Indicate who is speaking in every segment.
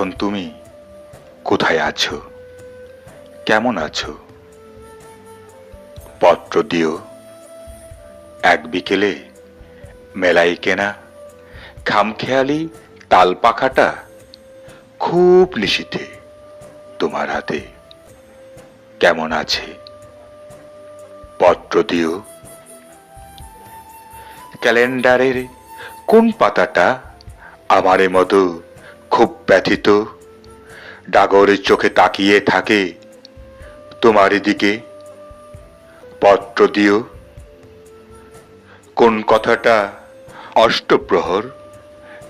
Speaker 1: এখন তুমি কোথায় আছো? কেমন আছো? পত্র দিও। এক বিকেলে মেলাই কেনা খামখেয়ালি তাল পাখাটা খুব নিশীথে তোমার হাতে। কেমন আছে? পত্র দিও। ক্যালেন্ডারের কোন পাতাটা আমারে মতো খুব ব্যথিত। ডাগরের চোখে তাকিয়ে থাকে। তোমার দিকে পত্র দিও। কোন কথাটা অষ্টপ্রহর?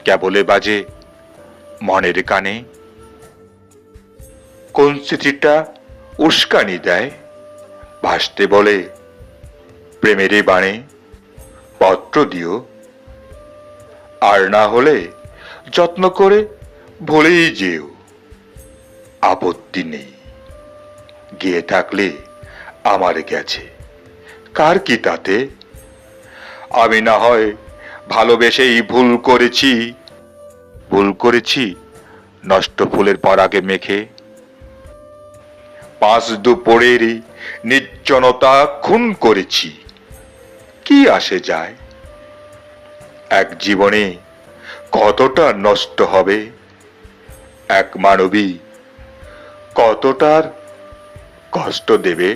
Speaker 1: কেবলে বাজে মনের কানে। কোন স্মৃতিটা উস্কানি দেয়? ভাসতে বলে প্রেমেরই বাণে। পত্র দিও। আর না হলে যত্ন করে ভুলেই যেও, আপত্তি নেই। গিয়ে থাকলে আমার গেছে। কার কি তাতে? আমি না হয় ভালোবেসেই ভুল করেছি। ভুল করেছি, নষ্ট ফুলের পরাগে মেখে। পাঁচ দুপুরেরই নির্জনতা খুন করেছি। কি আসে যায়? এক জীবনে কতটা নষ্ট হবে? এক মানবী কতটার কষ্ট দেবে?